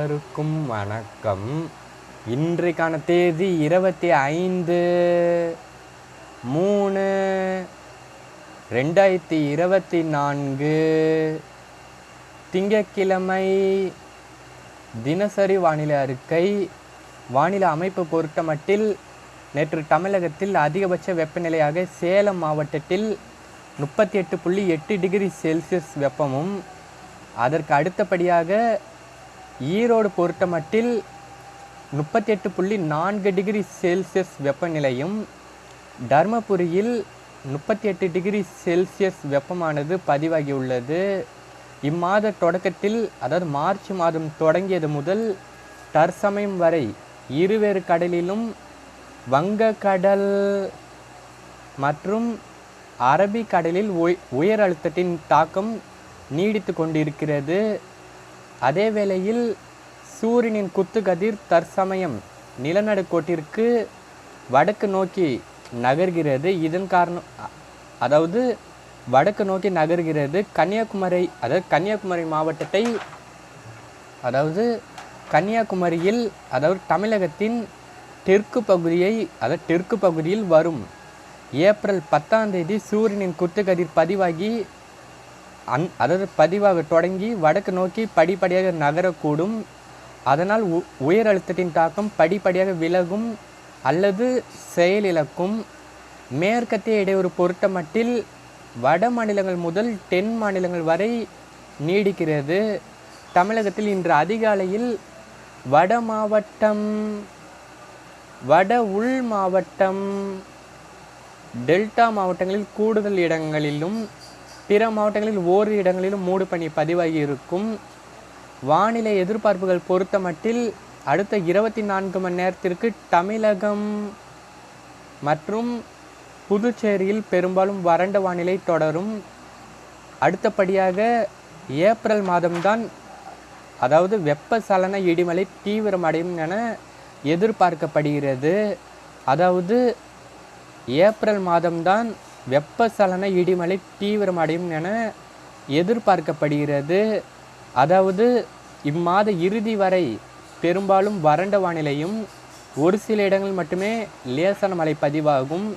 அனைவருக்கும் வணக்கம். இன்றைக்கான தேதி இருபத்தி ஐந்து மூணு ரெண்டாயிரத்தி இருபத்தி நான்கு. திங்கக்கிழமை தினசரி வானிலை அறிக்கை. வானிலை அமைப்பு பொறுத்தமட்டில் நேற்று தமிழகத்தில் அதிகபட்ச வெப்பநிலையாக சேலம் மாவட்டத்தில் முப்பத்தி எட்டு புள்ளி எட்டு டிகிரி செல்சியஸ் வெப்பமும் அதற்கு அடுத்தபடியாக ஈரோடு பொறுத்தமட்டில் முப்பத்தி எட்டு புள்ளி நான்கு டிகிரி செல்சியஸ் வெப்பநிலையும் தர்மபுரியில் முப்பத்தி எட்டு டிகிரி செல்சியஸ் வெப்பமானது பதிவாகியுள்ளது இம்மாத தொடக்கத்தில் அதாவது மார்ச் மாதம் தொடங்கியது முதல் தற்சமயம் வரை இருவேறு கடலிலும் வங்கக்கடல் மற்றும் அரபிக்கடலில் உயர் அழுத்தத்தின் தாக்கம் நீடித்து கொண்டிருக்கிறது. அதே வேளையில் சூரியனின் குத்துக்கதிர் தற்சமயம் நிலநடுக்கோட்டிற்கு வடக்கு நோக்கி நகர்கிறது. இதன் காரணம் அதாவது வடக்கு நோக்கி நகர்கிறது கன்னியாகுமரி அதாவது கன்னியாகுமரி மாவட்டத்தை அதாவது கன்னியாகுமரியில் அதாவது தமிழகத்தின் தெற்கு பகுதியை அதாவது தெற்கு பகுதியில் வரும் ஏப்ரல் பத்தாம் தேதி சூரியனின் குத்துக்கதிர் பதிவாகி அந் அதாவது பதிவாக தொடங்கி வடக்கு நோக்கி படிப்படியாக நகரக்கூடும். அதனால் உ உயர் அழுத்தத்தின் தாக்கம் படிப்படியாக விலகும் அல்லது செயலிழக்கும் மேற்கத்திய இடையூறு பொறுத்தமட்டில் வட மாநிலங்கள் முதல் தென் மாநிலங்கள் வரை நீடிக்கிறது. தமிழகத்தில் இன்று அதிகாலையில் வட மாவட்டம் வட உள் மாவட்டம் டெல்டா மாவட்டங்களில் கூடுதல் இடங்களிலும் பிற மாவட்டங்களில் ஓரிரு இடங்களிலும் மூடுபனி பதிவாகி இருக்கும். வானிலை எதிர்பார்ப்புகள் பொறுத்தமட்டில் அடுத்த இருபத்தி நான்கு மணி நேரத்திற்கு தமிழகம் மற்றும் புதுச்சேரியில் பெரும்பாலும் வறண்ட வானிலை தொடரும். அடுத்தபடியாக ஏப்ரல் மாதம்தான் அதாவது வெப்பசலன இடிமலை தீவிரமடையும் என எதிர்பார்க்கப்படுகிறது. அதாவது ஏப்ரல் மாதம்தான் வெப்பசலன இடிமலை தீவிரமடையும் என எதிர்பார்க்கப்படுகிறது. அதாவது இம்மாத இறுதி வரை பெரும்பாலும் வறண்ட வானிலையும் ஒரு சில இடங்கள் மட்டுமே லேசான மழை பதிவாகும்.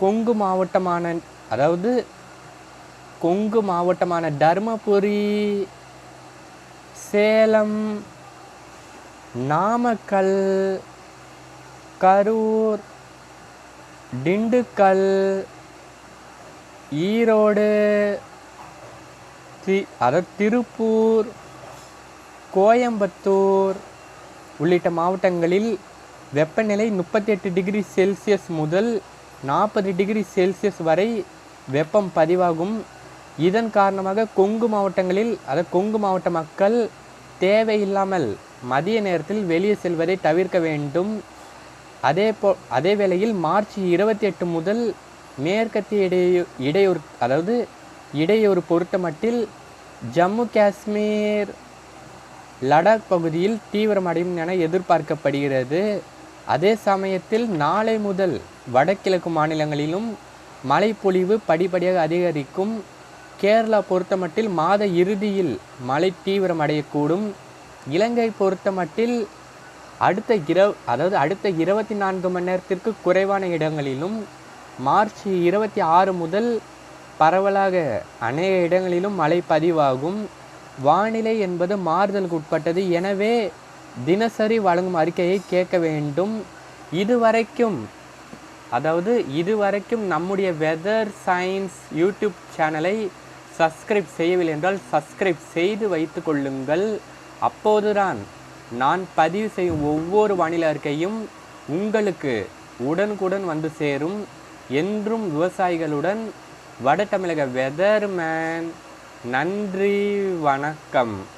கொங்கு மாவட்டமான அதாவது கொங்கு மாவட்டமான தருமபுரி சேலம் நாமக்கல் கரூர் திண்டுக்கல் ஈரோடு தி அதாவது திருப்பூர் கோயம்புத்தூர் உள்ளிட்ட மாவட்டங்களில் வெப்பநிலை முப்பத்தி எட்டு டிகிரி செல்சியஸ் முதல் நாற்பது டிகிரி செல்சியஸ் வரை வெப்பம் பதிவாகும். இதன் காரணமாக கொங்கு மாவட்டங்களில் அதாவது கொங்கு மாவட்ட மக்கள் தேவையில்லாமல் மதிய நேரத்தில் வெளியே செல்வதை தவிர்க்க வேண்டும். அதே போ அதே வேளையில் மார்ச் இருபத்தி எட்டு முதல் மேற்கத்திய இடையூ இடையூறு அதாவது இடையூறு பொறுத்தமட்டில் ஜம்மு காஷ்மீர் லடாக் பகுதியில் தீவிரமடையும் என எதிர்பார்க்கப்படுகிறது. அதே சமயத்தில் நாளை முதல் வடகிழக்கு மாநிலங்களிலும் மழைப்பொழிவு படிப்படியாக அதிகரிக்கும். கேரளா பொறுத்தமட்டில் மாத இறுதியில் மழை தீவிரமடையக்கூடும். இலங்கை பொறுத்தமட்டில் அடுத்த இரவு அதாவது அடுத்த இருபத்தி நான்கு மணி நேரத்திற்கு குறைவான இடங்களிலும் மார்ச் இருபத்தி ஆறு முதல் பரவலாக அநேக இடங்களிலும் மழை பதிவாகும். வானிலை என்பது மாறுதலுக்கு உட்பட்டது. எனவே தினசரி வழங்கும் அறிக்கையை கேட்க வேண்டும். இதுவரைக்கும் அதாவது இதுவரைக்கும் நம்முடைய வெதர் சயின்ஸ் யூடியூப் சேனலை சப்ஸ்கிரைப் செய்யவில்லை என்றால் சப்ஸ்கிரைப் செய்து வைத்து கொள்ளுங்கள். அப்போதுதான் நான் பதிவு செய்யும் ஒவ்வொரு வானிலை அறிக்கையும் உங்களுக்கு உடனுக்குடன் வந்து சேரும். என்றும் விவசாயிகளுடன் வட தமிழக வெதர்மேன் நன்றி வணக்கம்.